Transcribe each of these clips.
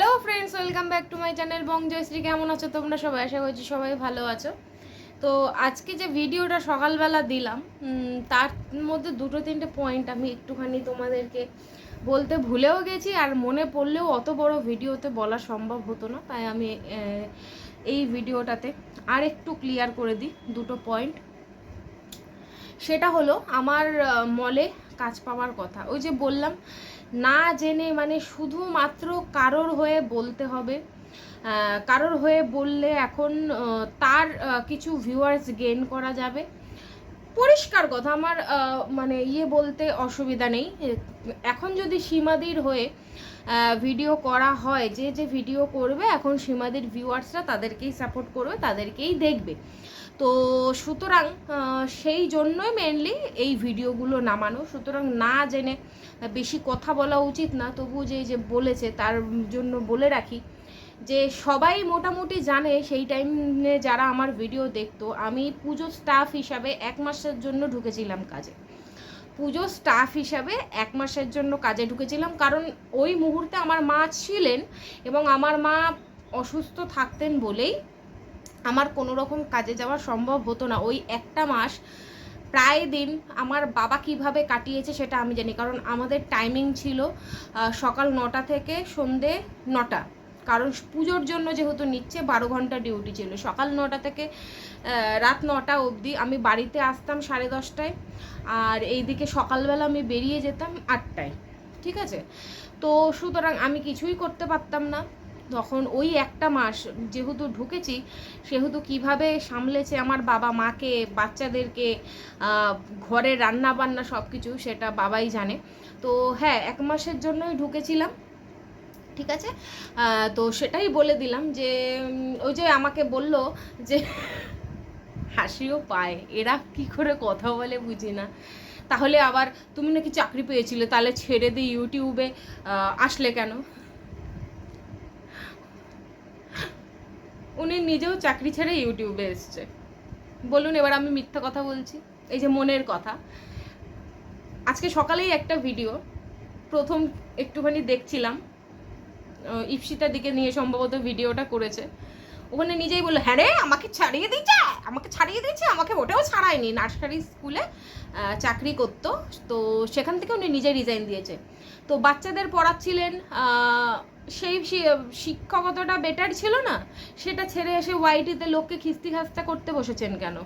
Hello friends welcome back to my channel Bong Joyshree কেমন আছো তোমরা? সবাই আশা করছি সবাই ভালো আছো। তো আজকে যে ভিডিওটা সকালবেলা দিলাম তার মধ্যে দুটো তিনটে পয়েন্ট আমি একটুখানি তোমাদেরকে বলতে ভুলেও গেছি আর মনে পড়লেও অত বড় ভিডিওতে বলা সম্ভব হতো না। তাই আমি এই ভিডিওটাতে আর একটু ক্লিয়ার করে দিই দুটো পয়েন্ট সেটা হলো আমার মলে কাজ পাওয়ার কথা। ওই যে বললাম না জেনে মানে শুধুমাত্র কারোর হয়ে বলতে হবে। কারোর হয়ে বললে এখন তার কিছু ভিউয়ার্স গেন করা যাবে। পরিষ্কার কথা, আমার মানে ইয়ে বলতে অসুবিধা নেই। এখন যদি সীমাদির হয়ে ভিডিও করা হয়, যে যে ভিডিও করবে, এখন সীমাদির ভিউয়ার্সরা তাদেরকেই সাপোর্ট করবে, তাদেরকেই দেখবে। তো সুতরাং সেই জন্যই মেনলি এই ভিডিওগুলো নামানো। সুতরাং না জেনে বেশি কথা বলা উচিত না। তবু যে যে বলেছে, তার জন্য বলে রাখি যে সবাই মোটামুটি জানে সেই টাইমে যারা আমার ভিডিও দেখতো, আমি পুজো স্টাফ হিসাবে এক মাসের জন্য ঢুকেছিলাম কাজে। পুজো স্টাফ হিসাবে এক মাসের জন্য কাজে ঢুকেছিলাম। কারণ ওই মুহূর্তে আমার মা ছিলেন এবং আমার মা অসুস্থ থাকতেন বলেই আমার কোনো রকম কাজে যাওয়া সম্ভব হতো না। ওই একটা মাস প্রায় দিন আমার বাবা কীভাবে কাটিয়েছে সেটা আমি জানি, কারণ আমাদের টাইমিং ছিল সকাল নটা থেকে সন্ধে নটা। কারণ পুজোর জন্য যেহেতু নিচ্ছে, বারো ঘণ্টা ডিউটি ছিল। সকাল নটা থেকে রাত নটা অবধি আমি বাড়িতে আসতাম সাড়ে দশটায়, আর এইদিকে সকালবেলা আমি বেরিয়ে যেতাম আটটায়। ঠিক আছে? তো সুতরাং আমি কিছুই করতে পারতাম না। তখন ওই একটা মাস যেহেতু ঢুকেছি, সেহেতু কীভাবে সামলেছে আমার বাবা মাকে, বাচ্চাদেরকে ঘরে রান্না বান্না সব কিছু সেটা বাবাই জানে। তো হ্যাঁ এক মাসের জন্যই ঢুকেছিলাম, ঠিক আছে? তো সেটাই বলে দিলাম যে ওই যে আমাকে বলল যে, হাসিও পায়, এরা কি করে কথা বলে বুঝি না। তাহলে আবার তুমি নাকি চাকরি পেয়েছিলে, তাহলে ছেড়ে দিয়ে ইউটিউবে আসলে কেন? উনি নিজেও চাকরি ছেড়ে ইউটিউবে এসছে। বলুন, এবার আমি মিথ্যা কথা বলছি? এই যে মনের কথা। আজকে সকালেই একটা ভিডিও, প্রথম একটুখানি দেখছিলাম। ইপসিতার দিকে নিয়ে সম্ভবত ভিডিওটা করেছে। ওখানে নিজেই বলল হ্যাঁ রে, আমাকে ছাড়িয়ে দিয়েছে আমাকে ছাড়িয়ে দিয়েছে, আমাকে ওটাও ছাড়ায়নি। নার্সারি স্কুলে চাকরি করতো। তো সেখান থেকে উনি নিজে রিজাইন দিয়েছে। তো বাচ্চাদের পড়াচ্ছিলেন সেই শিক্ষকতাটা বেটার ছিল না? সেটা ছেড়ে এসে ওয়াইটিতে লোককে খিস্তি খাস্তা করতে বসেছেন কেন?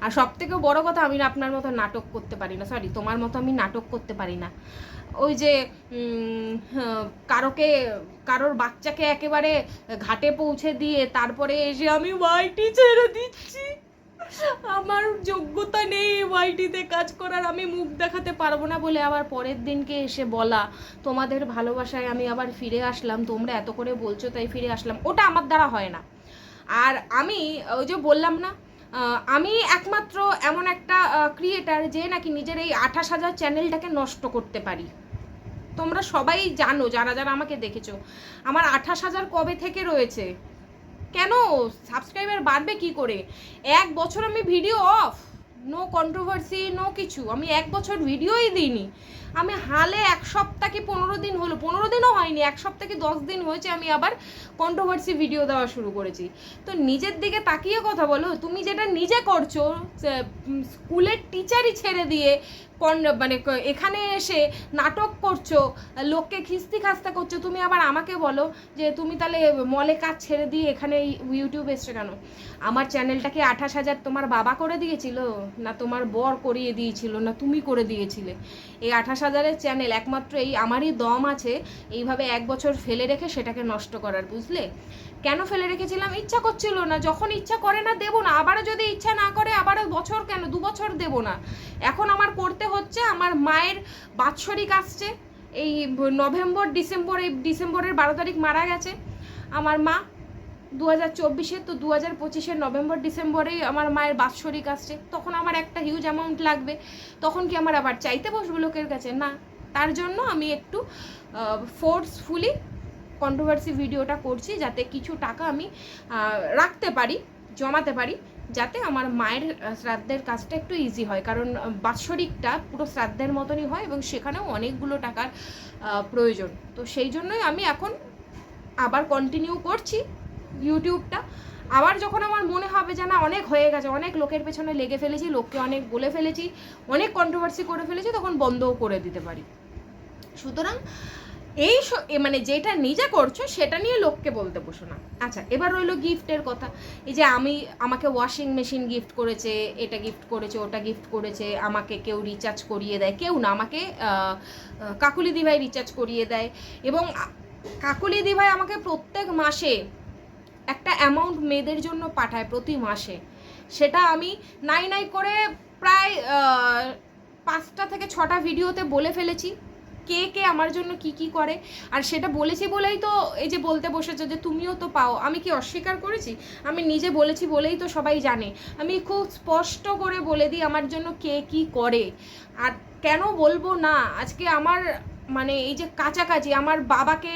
আর সব থেকে বড় কথা আমি আপনার মতো নাটক করতে পারি না। সরি তোমার মতো আমি নাটক করতে পারি না। ওই যে হ্যাঁ, কারোকে কারোর বাচ্চাকে একেবারে ঘাটে পৌঁছে দিয়ে তারপরে এসে আমি ওয়াইটি ছেড়ে দিচ্ছি। আমার যোগ্যতা নেই ওয়াইটিতে কাজ করার, আমি মুখ দেখাতে পারব না বলে আবার পরের দিনকে এসে বলা। তোমাদের ভালোবাসায় আমি আবার ফিরে আসলাম, তোমরা এত করে বলছো তাই ফিরে আসলাম। ওটা আমার দ্বারা হয় না। আর আমি, ওই যে বললাম না আমি একমাত্র এমন একটা ক্রিয়েটার যে নাকি নিজের এই আঠাশ হাজার চ্যানেলটাকে নষ্ট করতে পারি। তোমরা সবাই জানো, যারা যারা আমাকে দেখেছ, আমার আঠাশ হাজার কবে থেকে রয়েছে? কেন? সাবস্ক্রাইবার বাড়বে কি করে? এক বছর আমি video of no controversy no কিছু। আমি এক বছর ভিডিওই দিইনি। আমি হালে এক সপ্তাহ কি পনেরো দিন হলো? পনেরো দিনও হয়নি, এক সপ্তাহ কি দশ দিন হয়েছে আমি আবার কন্ট্রোভার্সি ভিডিও দেওয়া শুরু করেছি। তো নিজের দিকে তাকিয়ে কথা বলো, তুমি যেটা নিজে করছ স্কুলের টিচারই ছেড়ে দিয়ে কন- মানে এখানে এসে নাটক করছ, লোককে খিস্তি খাস্তা করছ, তুমি আবার আমাকে বলো যে তুমি তাহলে মলে কাজ ছেড়ে দিয়ে এখানে ইউটিউব এসছো কেন? আমার চ্যানেলটাকে আঠাশ হাজার তোমার বাবা করে দিয়েছিল? না তোমার বর করিয়ে দিয়েছিল? না তুমি করে দিয়েছিলে? এই আঠাশ হাজারের চ্যানেল, একমাত্র এই আমারই দম আছে এইভাবে এক বছর ফেলে রেখে সেটাকে নষ্ট করার, বুঝলে? কেন ফেলে রেখেছিলাম? ইচ্ছা করছিল না। যখন ইচ্ছা করে না, দেবো না। আবারও যদি ইচ্ছা না করে, আবারও বছর কেন? দু বছর দেবো না। এখন আমার করতে হচ্ছে, আমার মায়ের বাৎসরিক আসছে। এই নভেম্বর, ডিসেম্বর, এই ডিসেম্বরের বারো তারিখ মারা গেছে। আমার মা দু হাজার চব্বিশে তো দু হাজার পঁচিশের নভেম্বর, ডিসেম্বরেই আমার মায়ের বাৎসরিক আসছে। তখন আমার একটা হিউজ অ্যামাউন্ট লাগবে। তখন কি আমার আবার চাইতে বসবো লোকের কাছে? না। তার জন্য আমি একটু ফোর্সফুলি কন্ট্রোভার্সি ভিডিওটা করছি যাতে কিছু টাকা আমি রাখতে পারি, জমাতে পারি, যাতে আমার মায়ের শ্রাদ্ধের কাজটা একটু ইজি হয়। কারণ বাৎসরিকটা পুরো শ্রাদ্ধের মতনই হয় এবং সেখানেও অনেকগুলো টাকার প্রয়োজন। তো সেই জন্যই আমি এখন আবার কন্টিনিউ করছি। ইউটিউবটা, আবার যখন আমার মনে হবে যে না, অনেক হয়ে গেছে, অনেক লোকের পেছনে লেগে ফেলেছি, লোককে অনেক বলে ফেলেছি, অনেক কন্ট্রোভার্সি করে ফেলেছি, তখন বন্ধও করে দিতে পারি। সুতরাং এই মানে যেটা নিজে করছ, সেটা নিয়ে লোককে বলতে বসো না। আচ্ছা এবার রইল গিফটের কথা। এই যে আমি, আমাকে ওয়াশিং মেশিন গিফট করেছে, এটা গিফট করেছে, ওটা গিফট করেছে, আমাকে কেউ রিচার্জ করিয়ে দেয়, কেউ না, আমাকে কাকুলি দিভাই রিচার্জ করিয়ে দেয়। এবং কাকুলি দিভাই আমাকে প্রত্যেক মাসে একটা অ্যামাউন্ট মেয়েদের জন্য পাঠায় প্রতি মাসে। সেটা আমি নাই নাই করে প্রায় পাঁচটা থেকে ছটা ভিডিওতে বলে ফেলেছি, কে কে আমার জন্য কি কি করে। আর সেটা বলেছি বলেই তো এই যে বলতে বসেছে যে তুমিও তো পাও, আমি কি অস্বীকার করেছি? আমি নিজে বলেছি বলেই তো সবাই জানে। আমি খুব স্পষ্ট করে বলে দিই আমার জন্য কে কি করে। আর কেন বলব না, আজকে আমার মানে এই যে কাছাকাছি আমার বাবাকে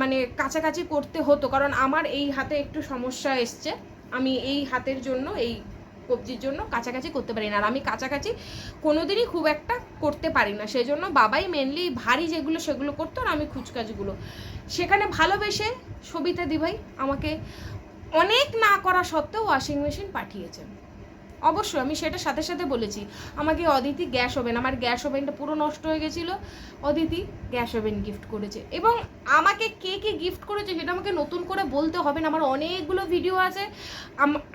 মানে কাছাকাছি করতে হতো, কারণ আমার এই হাতে একটু সমস্যা এসছে। আমি এই হাতের জন্য, এই কবজির জন্য কাছাকাছি করতে পারি না। আর আমি কাছাকাছি কোনোদিনই খুব একটা করতে পারি না। সেই জন্য বাবাই মেনলি ভারী যেগুলো সেগুলো করতো আর আমি খুচকাজগুলো সেখানে ভালোবেসে সবিতা দিভাই আমাকে অনেক না করা সত্ত্বেও ওয়াশিং মেশিন পাঠিয়েছেন। অবশ্যই আমি সেটা সাথে সাথে বলেছি। আমাকে অদিতি গ্যাস ওভেন, আমার গ্যাস ওভেনটা পুরো নষ্ট হয়ে গেছিল। অদিতি গ্যাস ওভেন গিফট করেছে। এবং আমাকে কে কে গিফট করেছে সেটা আমাকে নতুন করে বলতে হবে না, আমার অনেকগুলো ভিডিও আছে।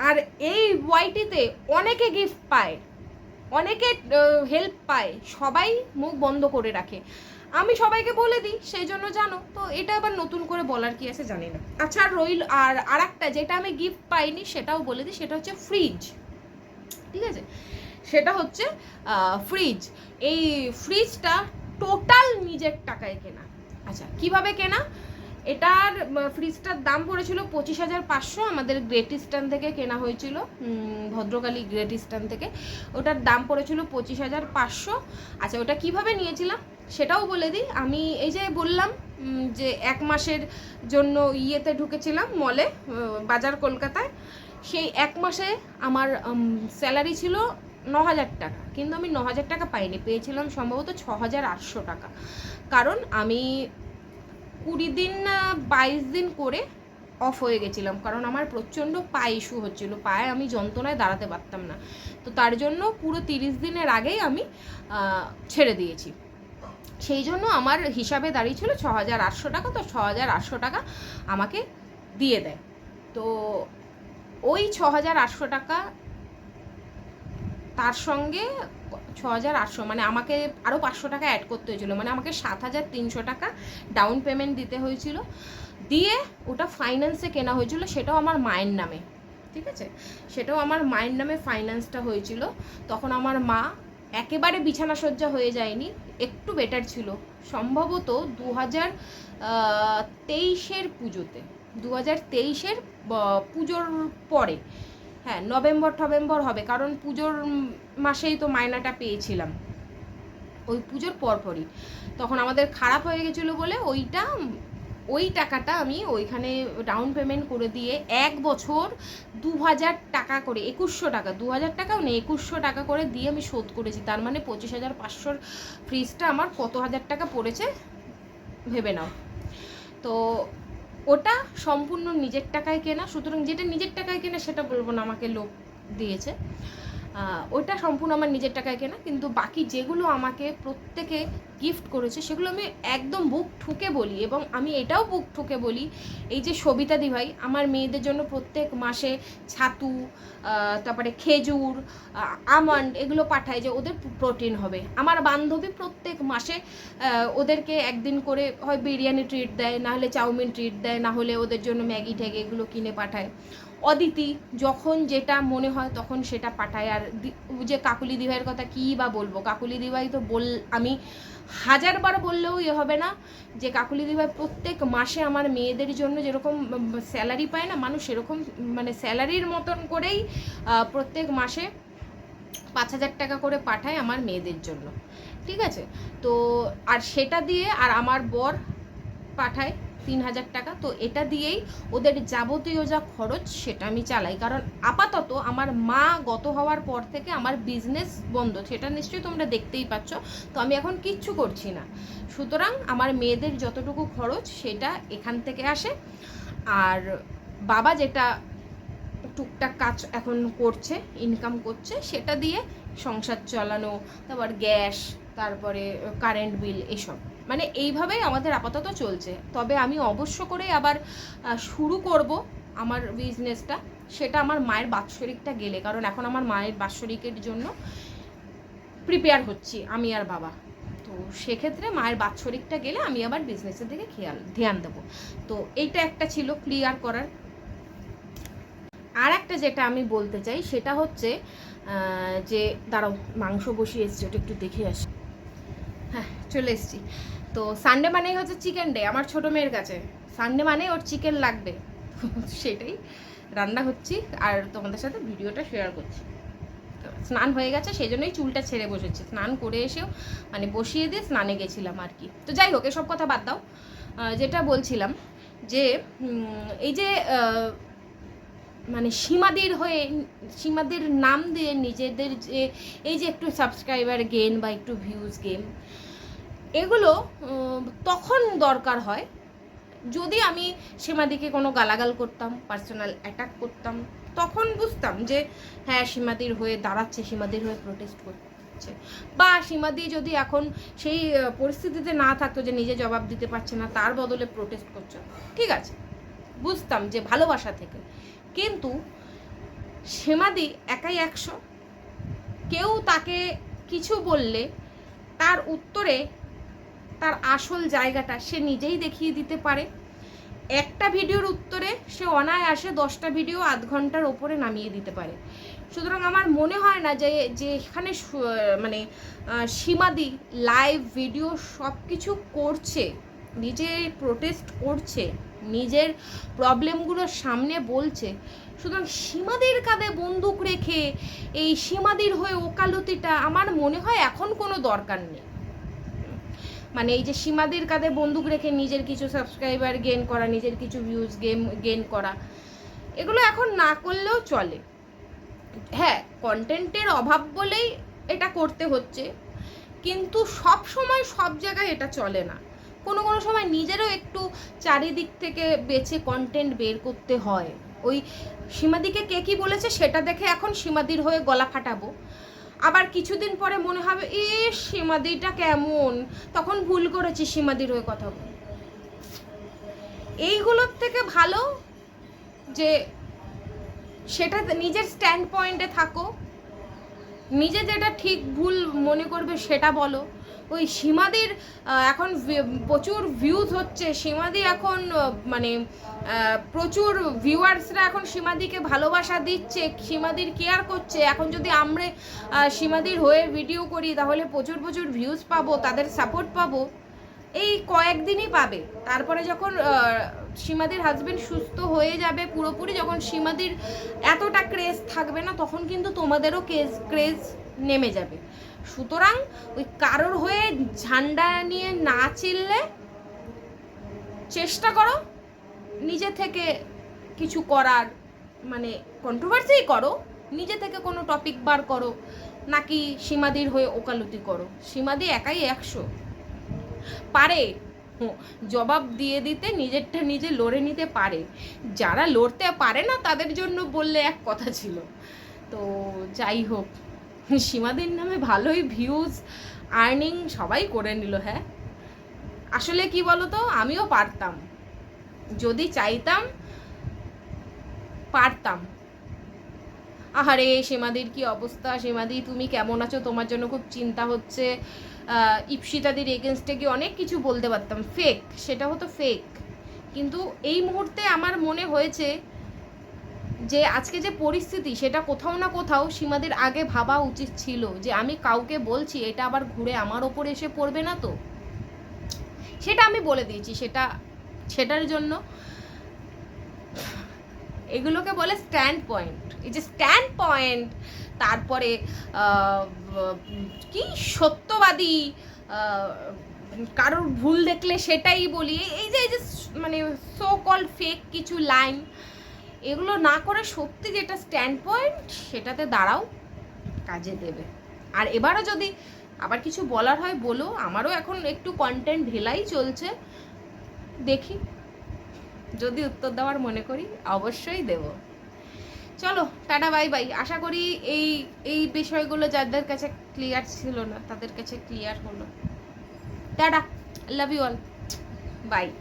আর এই ওয়াইটিতে অনেকে গিফট পায়, অনেকে হেল্প পায়, সবাই মুখ বন্ধ করে রাখে। আমি সবাইকে বলে দিই, সেই জন্য জানো, তো এটা আবার নতুন করে বলার কি আছে জানি না। আচ্ছা রইল আর আর একটা যেটা আমি গিফট পাইনি সেটাও বলে দিই, সেটা হচ্ছে ফ্রিজ। ঠিক আছে? সেটা হচ্ছে ফ্রিজ এই ফ্রিজটা টোটাল নিজের টাকায় কেনা। আচ্ছা কীভাবে কেনা? এটার ফ্রিজটার দাম পড়েছিল পঁচিশ হাজার পাঁচশো, আমাদের গ্রেট ইস্টার্ন থেকে কেনা হয়েছিল ভদ্রকালী গ্রেট ইস্টার্ন থেকে। ওটার দাম পড়েছিল পঁচিশ হাজার পাঁচশো। আচ্ছা ওটা কীভাবে নিয়েছিলাম? সেটাও বলে দিই। আমি এই যে বললাম যে এক মাসের জন্য ইয়েতে ঢুকেছিলাম মলে বাজার কলকাতায়। সেই এক মাসে আমার স্যালারি ছিল ন হাজার টাকা। কিন্তু আমি ন হাজার টাকা পাইনি, পেয়েছিলাম সম্ভবত ছ হাজার আটশো টাকা। কারণ আমি কুড়ি দিন না বাইশ দিন করে অফ হয়ে গেছিলাম। কারণ আমার প্রচণ্ড পায়ে ইস্যু হচ্ছিল, পায়ে আমি যন্ত্রণায় দাঁড়াতে পারতাম না। তো তার জন্য পুরো তিরিশ দিনের আগেই আমি ছেড়ে দিয়েছি। সেই জন্য আমার হিসাবে দাঁড়িয়েছিল ছ হাজার আটশো টাকা, তো ছ হাজার আটশো টাকা আমাকে দিয়ে দেয়। তো ওই ছ হাজার আটশো টাকা তার সঙ্গে ছ হাজার আটশো মানে আমাকে আরও পাঁচশো টাকা অ্যাড করতে হয়েছিল। মানে আমাকে সাত হাজার তিনশো টাকা ডাউন পেমেন্ট দিতে হয়েছিল। দিয়ে ওটা ফাইন্যান্সে কেনা হয়েছিল, সেটাও আমার মায়ের নামে। ঠিক আছে? সেটাও আমার মায়ের নামে ফাইন্যান্সটা হয়েছিল। তখন আমার মা একেবারে বিছানা সজ্জা হয়ে যায়নি, একটু বেটার ছিল। সম্ভবত দু হাজার তেইশের পুজোতে। দু হাজার তেইশের পুজোর পরে। হ্যাঁ নভেম্বর টভেম্বর হবে, কারণ পুজোর মাসেই তো মায়নাটা পেয়েছিলাম। ওই পুজোর পরপরই। তখন আমাদের খারাপ হয়ে গেছিল বলে ওইটা, ওই টাকাটা আমি ওইখানে ডাউন পেমেন্ট করে দিয়ে এক বছর দু হাজার টাকা করে, একুশশো টাকা দু হাজার টাকাও নেই, একুশশো টাকা করে দিয়ে আমি শোধ করেছি। তার মানে পঁচিশ হাজার পাঁচশোর ফ্রিজটা আমার কত হাজার টাকা পড়েছে ভেবে নাও। তো ওটা সম্পূর্ণ নিজের টাকায় কেনা, সুতরাং যেটা নিজের টাকায় কেনা সেটা বলব না, আমাকে লোক দিয়েছে। ওটা সম্পূর্ণ আমার নিজের টাকায় কেনা, কিন্তু বাকি যেগুলো আমাকে প্রত্যেকে গিফট করেছে, সেগুলো আমি একদম বুক ঠুকে বলি এবং আমি এটাও বুক ঠুকে বলি, এই যে সবিতা দিভাই আমার মেয়েদের জন্য প্রত্যেক মাসে ছাতু তারপরে খেজুর আমন্ড এগুলো পাঠায় যে ওদের প্রোটিন হবে। আমার বান্ধবী প্রত্যেক মাসে ওদেরকে একদিন করে হয় বিরিয়ানি ট্রিট দেয় না হলে চাউমিন ট্রিট দেয় না হলে ওদের জন্য ম্যাগি ট্যাগি এগুলো কিনে পাঠায়। অদিতি যখন যেটা মনে হয় তখন সেটা পাঠায়। আর যে কাকুলি দিভাইয়ের কথা কী বা বলব? কাকুলি দিভাই তো বল, আমি হাজারবার বললেও ইয়ে হবে না যে কাকুলি দিভাই প্রত্যেক মাসে আমার মেয়েদের জন্য যেরকম স্যালারি পায় না, মানুষ সেরকম মানে স্যালারির মতন করেই প্রত্যেক মাসে পাঁচ হাজার টাকা করে পাঠায় আমার মেয়েদের জন্য। ঠিক আছে? তো, আর সেটা দিয়ে আর আমার বর পাঠায়। তিন হাজার টাকা। তো এটা দিয়েই ওদের যাবতীয় যা খরচ সেটা আমি চালাই। কারণ আপাতত আমার মা গত হওয়ার পর থেকে আমার বিজনেস বন্ধ। সেটা নিশ্চয়ই তোমরা দেখতেই পাচ্ছ। তো আমি এখন কিচ্ছু করছি না। সুতরাং আমার মেয়েদের যতটুকু খরচ সেটা এখান থেকে আসে। আর বাবা যেটা টুকটাক কাজ এখন করছে ইনকাম করছে, সেটা দিয়ে সংসার চালানো, তারপর গ্যাস তারপরে কারেন্ট বিল এসব। মানে এইভাবেই আমাদের আপাতত চলছে। তবে আমি অবশ্য করে আবার শুরু করব আমার বিজনেসটা সেটা আমার মায়ের বাৎসরিকটা গেলে, কারণ এখন আমার মায়ের বাৎসরিকের জন্য প্রিপেয়ার হচ্ছি আমি আর বাবা। তো সেক্ষেত্রে মায়ের বাৎসরিকটা গেলে আমি আবার বিজনেসের দিকে খেয়াল, ধ্যান দেবো। তো এইটা একটা ছিল ক্লিয়ার করার। আর একটা যেটা আমি বলতে চাই, সেটা হচ্ছে যে, দাঁড়াও, মাংস বসিয়ে এসছি, ওটা একটু দেখে আসি। হ্যাঁ চলে এসছি। তো সানডে মানেই হচ্ছে চিকেন ডে আমার ছোট মেয়ের কাছে। সানডে মানে ওর চিকেন লাগবে। সেটাই রান্না হচ্ছি আর তোমাদের সাথে ভিডিওটা শেয়ার করছি। স্নান হয়ে গেছে, সেই জন্যই চুলটা ছেড়ে বসেছি। স্নান করে এসেও মানে বসিয়ে দিয়ে স্নানে গেছিলাম আর কি। তো যাই হোক, এসব কথা বাদ দাও। যেটা বলছিলাম যে এই যে মানে সীমাদির হয়ে, সীমাদের নাম দিয়ে নিজেদের যে, এই যে একটু সাবস্ক্রাইবার গেন বা একটু ভিউজ গেম এগুলো তখন দরকার হয় যদি আমি সীমাদিকে কোনো গালাগাল করতাম পার্সোনাল অ্যাটাক করতাম, তখন বুঝতাম যে হ্যাঁ সীমাদির হয়ে দাঁড়াচ্ছে, সীমাদির হয়ে প্রোটেস্ট করছে। বা সীমাদি যদি এখন সেই পরিস্থিতিতে না থাকতো যে নিজে জবাব দিতে পারছে না, তার বদলে প্রোটেস্ট করছে, ঠিক আছে? বুঝতাম যে ভালোবাসা থেকে। কিন্তু সীমাদি একাই একশো। কেউ তাকে কিছু বললে তার উত্তরে তার আসল জায়গাটা সে নিজেই দেখিয়ে দিতে পারে। একটা ভিডিওর উত্তরে সে অনায়াসে দশটা ভিডিও আধ ঘণ্টার ওপরে নামিয়ে দিতে পারে। সুতরাং আমার মনে হয় না যে যে এখানে মানে সীমাদি লাইভ ভিডিও সব কিছু করছে, নিজে প্রোটেস্ট করছে, নিজের প্রবলেমগুলো সামনে বলছে। সুতরাং সীমাদির কাঁধে বন্দুক রেখে এই সীমাদির হয়ে ওকালতিটা আমার মনে হয় এখন কোনো দরকার নেই। মানে এই যে সীমাদির কাঁধে বন্দুক রেখে নিজের কিছু সাবস্ক্রাইবার গেন করা, নিজের কিছু ভিউজ গেম গেন করা, এগুলো এখন না করলেও চলে। হ্যাঁ কন্টেন্টের অভাব বলেই এটা করতে হচ্ছে, কিন্তু সব সময় সব জায়গায় এটা চলে না। কোনো কোনো সময় নিজেরও একটু চারিদিক থেকে বেছে কন্টেন্ট বের করতে হয়। ওই সীমাদিকে কে কী বলেছে সেটা দেখে এখন সীমাদির হয়ে গলা ফাটাবো। আবার কিছুদিন পরে মনে হবে এ সীমাদিটা কেমন? তখন ভুল করেছি সীমাদির হয়ে কথা এইগুলোর থেকে ভালো যে সেটা নিজের স্ট্যান্ড পয়েন্টে থাকো। নিজে যেটা ঠিক ভুল মনে করবে সেটা বলো। ওই সীমাদির এখন প্রচুর ভিউজ হচ্ছে। সীমাদি এখন মানে প্রচুর ভিউয়ার্সরা এখন সীমাদিকে ভালোবাসা দিচ্ছে, সীমাদির কেয়ার করছে। এখন যদি আমরা সীমাদির হয়ে ভিডিও করি, তাহলে প্রচুর প্রচুর ভিউজ পাবো, তাদের সাপোর্ট পাবো। এই কয়েকদিনই পাবে। তারপরে যখন সীমাদির হাজবেন্ড সুস্থ হয়ে যাবে পুরোপুরি, যখন সীমাদির এতটা ক্রেজ থাকবে না, তখন কিন্তু তোমাদেরও কেজ ক্রেজ নেমে যাবে। সুতরাং ওই কারোর হয়ে ঝান্ডা নিয়ে না চিললে চেষ্টা করো, নিজে থেকে কিছু করার মানে কন্ট্রোভার্সিই করো, নিজে থেকে কোনো টপিক বার করো, নাকি সীমাদির হয়ে ওকালতি করো। সীমাদি একাই একশো। পারে জবাব দিয়ে দিতে নিজেরটা নিজে লড়ে নিতে পারে। যারা লড়তে পারে না তাদের জন্য বললে এক কথা ছিল। তো যাই হোক, সীমাদির নামে ভালোই ভিউজ আর্নিং সবাই করে নিল হ্যাঁ? আসলে কি বলতো, আমিও পারতাম। যদি চাইতাম, পারতাম। আহারে, সীমাদির কি অবস্থা? সীমাদি, তুমি কেমন আছো? তোমার জন্য খুব চিন্তা হচ্ছে। ইপসিতাদির এগেনস্টে গিয়ে অনেক কিছু বলতে পারতাম। ফেক সেটা হতো ফেক কিন্তু এই মুহূর্তে আমার মনে হয়েছে যে, আজকে যে পরিস্থিতি, সেটা কোথাও না কোথাও সীমাদের আগে ভাবা উচিত ছিল যে, আমি কাউকে বলছি, এটা আবার ঘুরে আমার ওপর এসে পড়বে না তো? সেটা আমি বলে দিয়েছি, সেটা, সেটার জন্য। এগুলোকে বলে স্ট্যান্ড পয়েন্ট এই যে স্ট্যান্ড পয়েন্ট তারপরে কি সত্যবাদী কারোর ভুল দেখলে সেটাই বলি। এই যে এই যে মানে সো কল ফেক কিছু লাইন এগুলো না করে সত্যি যেটা স্ট্যান্ড পয়েন্ট সেটাতে দাঁড়াও, কাজে দেবে। আর এবারও যদি আবার কিছু বলার হয়, বলো। আমারও এখন একটু কন্টেন্ট ঢেলাই চলছে। দেখি। যদি উত্তর দেওয়ার মনে করি, অবশ্যই দেব। চলো, টাটা, বাই বাই। আশা করি এই এই বিষয়গুলো যাদের কাছে ক্লিয়ার ছিল না, তাদের কাছে ক্লিয়ার হলো। Tata love you all bye.